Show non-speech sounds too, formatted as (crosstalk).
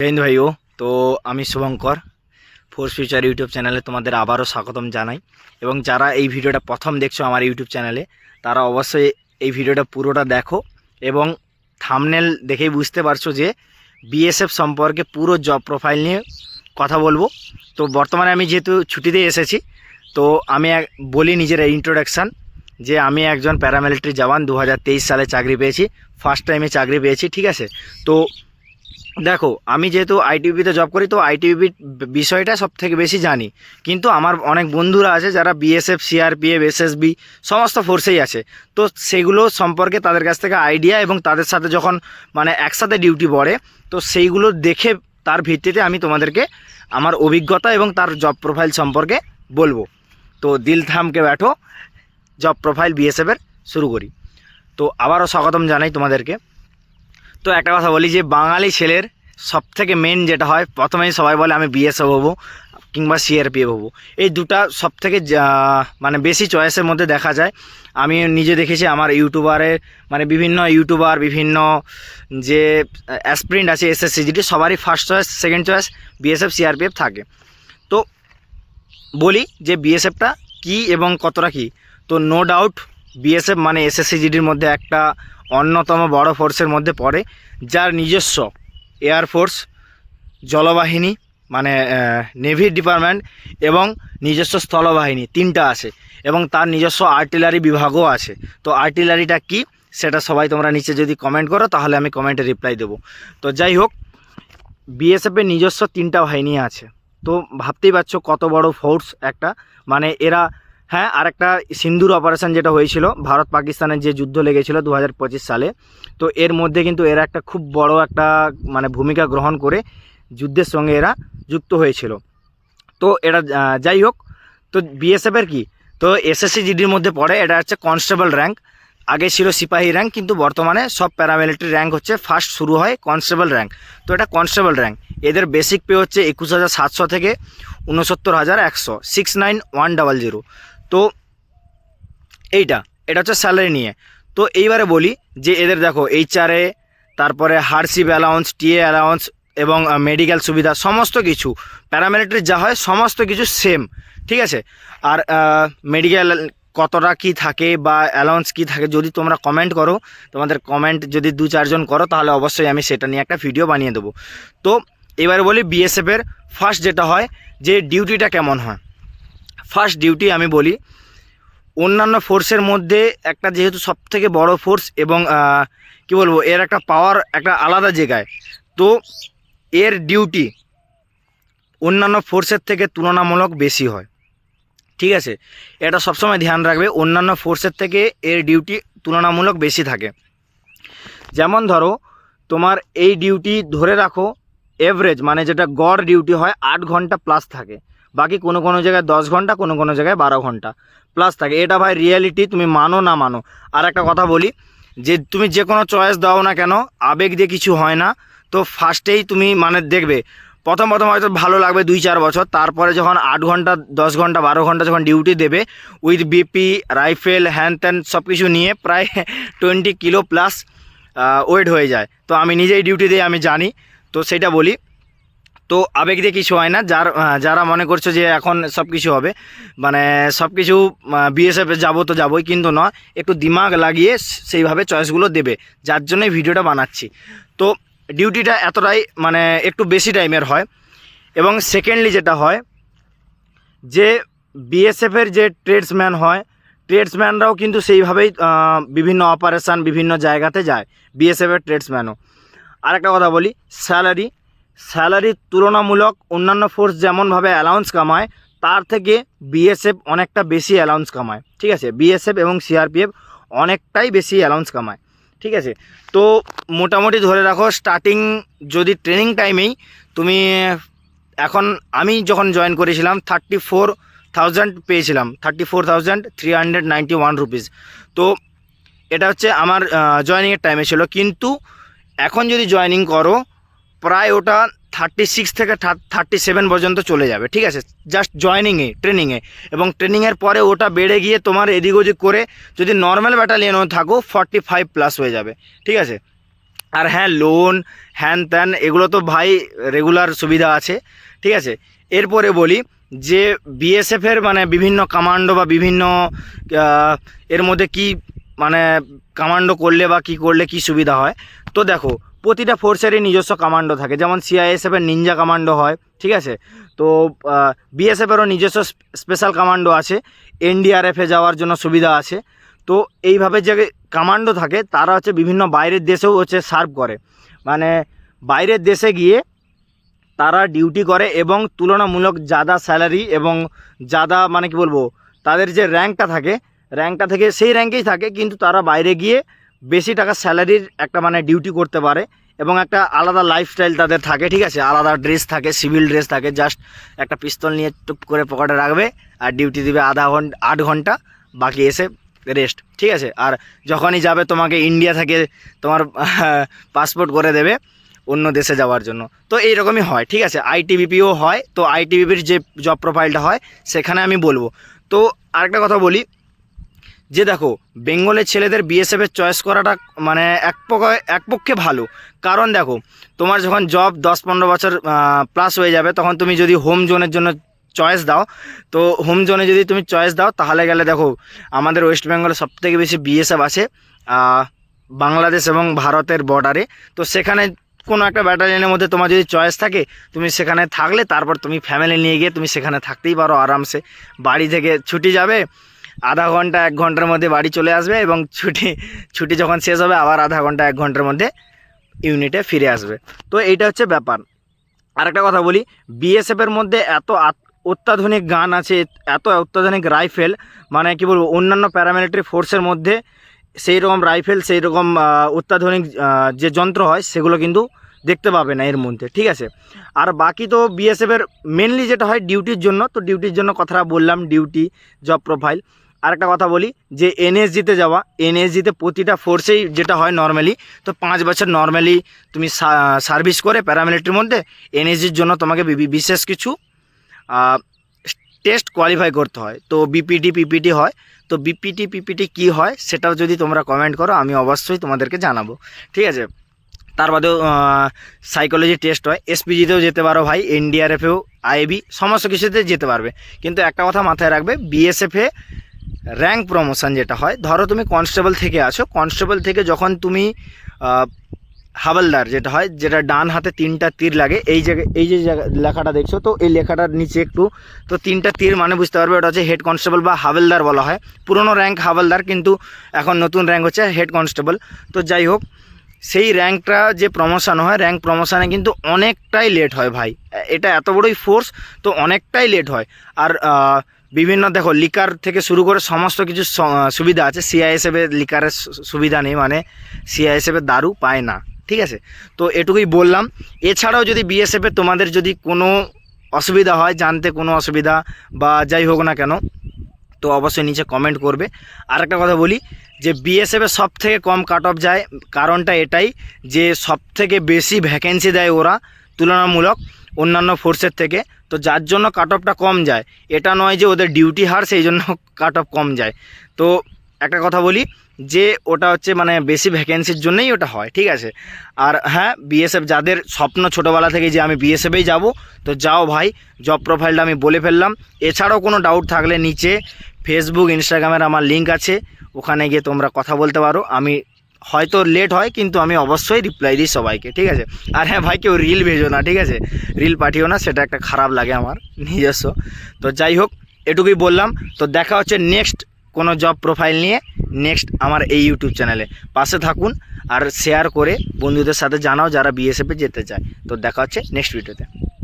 জৈন ভাইও। তো আমি শুভঙ্কর ফোর্স ফিউচার ইউটিউব চ্যানেলে তোমাদের আবারও স্বাগতম জানাই। এবং যারা এই ভিডিওটা প্রথম দেখছ আমার ইউটিউব চ্যানেলে তারা অবশ্যই এই ভিডিওটা পুরোটা দেখো এবং থামনেল দেখেই বুঝতে পারছ যে বিএসএফ সম্পর্কে পুরো জব প্রোফাইল নিয়ে কথা বলব। তো বর্তমানে আমি যেহেতু ছুটিতে এসেছি, তো আমি বলি নিজের ইন্ট্রোডাকশান যে আমি একজন প্যারামিলিটারি জওয়ান দু হাজার তেইশ সালে চাকরি পেয়েছি ফার্স্ট টাইমে চাকরি পেয়েছি, ঠিক আছে? তো দেখো, আমি যেহেতু আইটিভিতে জব করি, তো আইটিভির বিষয়টা সব থেকে বেশি জানি। কিন্তু আমার অনেক বন্ধুরা আছে যারা বিএসএফ সিআরপিএফ এসএসবি সমস্ত ফোর্সেই আছে। তো সেগুলো সম্পর্কে তাদের কাছ থেকে আইডিয়া এবং তাদের সাথে যখন মানে একসাথে ডিউটি পড়ে, তো সেইগুলো দেখে তার ভিত্তিতে আমি তোমাদেরকে আমার অভিজ্ঞতা এবং তার জব প্রোফাইল সম্পর্কে বলব। তো দিল থামকে ব্যাঠো জব প্রোফাইল বিএসএফের শুরু করি। তো আবারও স্বাগতম জানাই তোমাদেরকে। তো একটা কথা বলি যে বাঙালি ছেলের সব থেকে মেন যেটা হয়, প্রথমেই সবাই বলে আমি বিএসএফ হব কিংবা সিআরপিএফ হব। এই দুটা সব থেকে মানে বেশি চয়েসের মধ্যে দেখা যায়। আমি নিজে দেখেছি আমার ইউটিউবারের মানে বিভিন্ন ইউটিউবার বিভিন্ন যে অ্যাসপ্রিন্ট আছে এসএসসিজিটি সবারই first choice second choice BSF CRPF থাকে। তো বলি যে বিএসএফটা কি এবং কতটা কি? তো নো ডাউট বিএসএফ মানে এসএসসিজিডির মধ্যে একটা অন্যতম বড় ফোর্সের মধ্যে পড়ে, যার নিজস্ব এয়ারফোর্স জলবাহিনী মানে নেভি ডিপার্টমেন্ট এবং নিজস্ব স্থলবাহিনী তিনটা আছে এবং তার নিজস্ব আর্টিলারি বিভাগও আছে। তো আর্টিলারিটা কি সেটা সবাই তোমরা নিচে যদি কমেন্ট করো, তাহলে আমি কমেন্টে রিপ্লাই দেবো। তো যাই হোক বিএসএফের নিজস্ব তিনটা বাহিনী আছে। তো ভাবতেই পারছ কত বড় ফোর্স একটা মানে এরা হ্যাঁ আর একটা সিন্দুর অপারেশন যেটা হয়েছিল, ভারত পাকিস্তানের যে যুদ্ধ লেগেছিল দু হাজার পঁচিশ সালে, তো এর মধ্যে কিন্তু এরা একটা খুব বড় একটা মানে ভূমিকা গ্রহণ করে যুদ্ধের সঙ্গে এরা যুক্ত হয়েছিল। তো এটা যাই হোক, তো বিএসএফের কি? তো এসএসসি জিডির মধ্যে পড়ে, এটা হচ্ছে কনস্টেবল র্যাঙ্ক আগে ছিল সিপাহী র্যাঙ্ক কিন্তু বর্তমানে সব প্যারামিলিটারি র্যাঙ্ক হচ্ছে ফার্স্ট শুরু হয় কনস্টেবল র্যাঙ্ক তো এটা কনস্টেবল র্যাঙ্ক এদের বেসিক পে হচ্ছে একুশ হাজার সাতশো থেকে উনসত্তর হাজার একশো six nine one double zero তো এইটা, এটা হচ্ছে স্যালারি নিয়ে। তো এইবারে বলি যে এদের দেখো এইচআরএ তারপরে হারশিপ অ্যালাউন্স টিএ অ্যালাউন্স এবং মেডিকেল সুবিধা, সমস্ত কিছু প্যারামিলিটারি যা হয়, সমস্ত কিছু সেম ঠিক আছে? আর মেডিকেল কতটা কি থাকে বা অ্যালাউন্স কি থাকে যদি তোমরা কমেন্ট করো, তোমাদের কমেন্ট যদি দু চারজন করো, তাহলে অবশ্যই আমি সেটা নিয়ে একটা ভিডিও বানিয়ে দেবো। তো, এবারে বলি বিএসএফের ফার্স্ট যেটা হয়, যে ডিউটিটা কেমন হয়? ফার্স্ট ডিউটি আমি বলি। অন্যান্য ফোর্সের মধ্যে একটা যেহেতু সব থেকে বড় ফোর্স এবং কি বলব, এর একটা পাওয়ার একটা আলাদা জায়গায়। তো এর ডিউটি অন্যান্য ফোর্সের থেকে তুলনামূলক বেশি হয়। ঠিক আছে? এটা সবসময় ধ্যান রাখবে, অন্যান্য ফোর্সের থেকে এর ডিউটি তুলনামূলক বেশি থাকে। যেমন ধরো, তোমার এই ডিউটি ধরে রাখো এভারেজ মানে যেটা গড় ডিউটি হয়, আট ঘণ্টা প্লাস থাকে। বাকি কোনো কোনো জায়গায় দশ ঘণ্টা, কোনো কোনো জায়গায় বারো ঘণ্টা। প্লাস থাকে, এটা ভাই রিয়েলিটি তুমি মানো না মানো। আর একটা কথা বলি, যে তুমি যে কোনো চয়েস দাও না কেন, আবেগ দিয়ে কিছু হয় না। তো ফার্স্টেই তুমি মানে দেখবে, প্রথম প্রথম হয়তো ভালো লাগবে দুই চার বছর, তারপরে যখন আট ঘণ্টা, দশ ঘণ্টা, বারো ঘণ্টা যখন ডিউটি দেবে উইথ বিপি রাইফেল হ্যান ত্যান সব কিছু নিয়ে প্রায় টোয়েন্টি কিলো প্লাস ওয়েট হয়ে যায়। তো আমি নিজেই ডিউটি দিয়ে আমি জানি। তো সেটা বলি তো আবেগ দিয়ে কিছু হয় না, যার যারা মনে করছ যে এখন সব কিছু হবে মানে সব কিছু বিএসএফে যাব তো যাবোই, কিন্তু নয়, একটু দিমাগ লাগিয়ে সেইভাবে চয়েসগুলো দেবে, যার জন্যই ভিডিওটা বানাচ্ছি। তো ডিউটিটা এতটাই মানে একটু বেশি টাইমের হয়, এবং সেকেন্ডলি যেটা হয়, যে বিএসএফের যে ট্রেডসম্যান হয় ট্রেডসম্যানরাও কিন্তু সেইভাবেই বিভিন্ন অপারেশান বিভিন্ন জায়গাতে যায় বিএসএফের ট্রেডসম্যানও আরেকটা কথা বলি স্যালারি স্যালারির তুলনামূলক অন্যান্য ফোর্স যেমনভাবে অ্যালাউন্স কামায়, তার থেকে বিএসএফ অনেকটা বেশি অ্যালাউন্স কামায়। ঠিক আছে? বিএসএফ এবং সিআরপিএফ অনেকটাই বেশি অ্যালাউন্স কামায়। ঠিক আছে? তো মোটামুটি ধরে রাখো স্টার্টিং যদি ট্রেনিং টাইমেই তুমি এখন আমি যখন জয়েন করেছিলাম থার্টি ফোর থাউজেন্ড পেয়েছিলাম। Thirty four thousand three hundred ninety one rupees তো এটা হচ্ছে আমার জয়নিংয়ের টাইমে ছিল। কিন্তু এখন যদি জয়েনিং করো প্রায় ওটা থার্টি সিক্স থেকে থার্টি সেভেন পর্যন্ত চলে যাবে, ঠিক আছে? জাস্ট জয়নিংয়ে ট্রেনিংয়ে এবং ট্রেনিংয়ের পরে ওটা বেড়ে গিয়ে তোমার এদিক ওদিক করে যদি নর্মাল ব্যাটালিয়ানও থাকো ফর্টি ফাইভ প্লাস হয়ে যাবে, ঠিক আছে? আর হ্যাঁ লোন হ্যান ত্যান এগুলো তো ভাই রেগুলার সুবিধা আছে, ঠিক আছে? এরপরে বলি যে বিএসএফের মানে বিভিন্ন কমান্ডো বা বিভিন্ন এর মধ্যে কি মানে কমান্ডো করলে বা কি করলে কি সুবিধা হয়? তো দেখো প্রতিটা ফোর্সেরই নিজস্ব কমান্ডো থাকে। যেমন সিআইএসএফের নিনজা কমান্ডো হয়, ঠিক আছে? তো বিএসএফেরও নিজস্ব স্পেশাল কমান্ডো আছে। এনডিআরএফে যাওয়ার জন্য সুবিধা আছে। তো, এইভাবে যে কমান্ডো থাকে, তারা হচ্ছে বিভিন্ন বাইরের দেশেও হচ্ছে সার্ভ করে। মানে বাইরের দেশে গিয়ে তারা ডিউটি করে এবং তুলনামূলক জাদা স্যালারি এবং জাদা মানে কি বলব, তাদের যে র্যাঙ্কটা থাকে র্যাঙ্কটা থেকে সেই র্যাঙ্কেই থাকে, কিন্তু তারা বাইরে গিয়ে বেশি টাকা স্যালারির একটা মানে ডিউটি করতে পারে এবং একটা আলাদা লাইফস্টাইল তাদের থাকে, ঠিক আছে? আলাদা ড্রেস থাকে সিভিল ড্রেস থাকে জাস্ট একটা পিস্তল নিয়ে টুপ করে পকেটে রাখবে আর ডিউটি দিবে আধা ঘণ্টা, আট ঘণ্টা, বাকি এসে রেস্ট ঠিক আছে? আর যখনই যাবে তোমাকে ইন্ডিয়া থেকে তোমার (laughs) পাসপোর্ট করে দেবে অন্য দেশে যাওয়ার জন্য। তো এইরকমই হয়, ঠিক আছে? আইটিবিপিও হয়, তো আইটিবিপির যে জব প্রোফাইলটা হয়, সেখানে আমি বলব। তো আরেকটা কথা বলি যে দেখো বেঙ্গলের ছেলেদের বিএসএফের চয়েস করাটা মানে এক পক্ষে এক পক্ষে ভালো। কারণ দেখো, তোমার যখন জব দশ পনেরো বছর প্লাস হয়ে যাবে, তখন তুমি যদি হোম জোনের জন্য চয়েস দাও, তো হোম জোনে যদি তুমি চয়েস দাও, তাহলে গেলে দেখো, আমাদের ওয়েস্ট বেঙ্গলে সবথেকে বেশি বিএসএফ আছে বাংলাদেশ এবং ভারতের বর্ডারে তো সেখানে কোনো একটা ব্যাটালিয়নের মধ্যে তোমার যদি চয়েস থাকে, তুমি সেখানে থাকলে, তারপর তুমি ফ্যামিলি নিয়ে গিয়ে তুমি সেখানে থাকতেই পারো আরামসে। বাড়ি থেকে ছুটি যাবে আধা ঘণ্টা, এক ঘণ্টার মধ্যে বাড়ি চলে আসবে এবং ছুটি ছুটি যখন শেষ হবে, আবার আধা ঘণ্টা, এক ঘণ্টার মধ্যে ইউনিটে ফিরে আসবে। তো এইটা হচ্ছে ব্যাপার। আরেকটা কথা বলি বিএসএফের মধ্যে এত অত্যাধুনিক গান আছে, এত অত্যাধুনিক রাইফেল মানে কি বলব, অন্যান্য প্যারামিলিটারি ফোর্সের মধ্যে সেই রকম রাইফেল সেই রকম অত্যাধুনিক যে যন্ত্র হয়, সেগুলো কিন্তু দেখতে পাবে না এর মধ্যে, ঠিক আছে? আর বাকি তো বিএসএফের মেনলি যেটা হয় ডিউটির জন্য, তো ডিউটির জন্য কথাটা বললাম ডিউটি জব প্রোফাইল আরেকটা কথা বলি, যে এনএসজিতে যাওয়া এনএসজিতে প্রতিটা ফোর্সেই যেটা হয় নর্মালি তো পাঁচ বছর নর্মালি তুমি সার্ভিস করে প্যারামিলিটারির মধ্যে এনএসজির জন্য তোমাকে বিশেষ কিছু টেস্ট কোয়ালিফাই করতে হয়। তো বিপিটি পিপিটি হয়। তো বিপিটি পিপিটি কি হয়, সেটাও যদি তোমরা কমেন্ট করো, আমি অবশ্যই তোমাদেরকে জানাব। ঠিক আছে? তার বাদেও সাইকোলজি টেস্ট হয়। এসপিজিতেও যেতে পারো ভাই এনডিআরএফেও আইবি সমস্ত কিছুতে যেতে পারবে। কিন্তু একটা কথা মাথায় রাখবে বিএসএফে র্যাঙ্ক প্রমোশন যেটা হয়, ধরো তুমি কনস্টেবল থেকে আছো কনস্টেবল থেকে যখন তুমি হাবলদার যেটা হয়, যেটা ডান হাতে তিনটা তীর লাগে, এই জায়গায় এই যে লেখাটা দেখছ, তো এই লেখাটার নিচে একটু, তো তিনটা তীর মানে বুঝতে পারবে, ওটা হচ্ছে হেড কনস্টেবল বা হাবলদার বলা হয়। পুরনো র্যাঙ্ক হাবলদার কিন্তু এখন নতুন র্যাঙ্ক হচ্ছে হেড কনস্টেবল তো যাই হোক, সেই র্যাঙ্কটা যে প্রমোশন হয় র্যাঙ্ক প্রমোশনে কিন্তু অনেকটাই লেট হয় ভাই। এটা এত বড়ই ফোর্স তো অনেকটাই লেট হয়। আর বিভিন্ন, দেখো, লিকার থেকে শুরু করে সমস্ত কিছু সুবিধা আছে। সিআইএসএফের লিকারের সুবিধা নেই মানে সিআইএসএফের দারু পায় না, ঠিক আছে? তো এটুকুই বললাম। এছাড়াও যদি বিএসএফে তোমাদের যদি কোনো অসুবিধা হয়, জানতে কোনো অসুবিধা বা যাই হোক না কেন, তো অবশ্যই নিচে কমেন্ট করবে। আর একটা কথা বলি, যে বিএসএফে সব থেকে কম কাট অফ যায়, কারণটা এটাই যে সব থেকে বেশি ভ্যাকেন্সি দেয় ওরা তুলনামূলক অন্যান্য ফোর্সের থেকে। তো যার জন্য কাট অফটা কম যায়। এটা নয় যে ওদের ডিউটি হার, সেই জন্য কাট অফ কম যায়। তো একটা কথা বলি, যে ওটা হচ্ছে মানে বেশি ভ্যাকেন্সির জন্যই ওটা হয়, ঠিক আছে? আর হ্যাঁ বিএসএফ যাদের স্বপ্ন ছোটোবেলা থেকে যে আমি বিএসএফেই যাব, তো যাও ভাই জব প্রোফাইলটা আমি বলে ফেললাম। এছাড়াও কোনো ডাউট থাকলে নিচে ফেসবুক ইনস্টাগ্রামের আমার লিঙ্ক আছে। ওখানে গিয়ে তোমরা কথা বলতে পারো। আমি হয়তো লেট হয়, কিন্তু আমি অবশ্যই রিপ্লাই দিই সবাইকে, ঠিক আছে? আর হ্যাঁ ভাই, কেউ রিল ভেজো না, ঠিক আছে? রিল পাঠিও না, সেটা একটা খারাপ লাগে আমার, নিজস্ব। তো যাই হোক, এটুকুই বললাম। তো দেখা হচ্ছে নেক্সট কোনো জব প্রোফাইল নিয়ে নেক্সট আমার এই ইউটিউব চ্যানেলে পাশে থাকুন আর শেয়ার করে বন্ধুদের সাথে জানাও যারা বিএসএফে যেতে চায়। তো দেখা হচ্ছে নেক্সট ভিডিওতে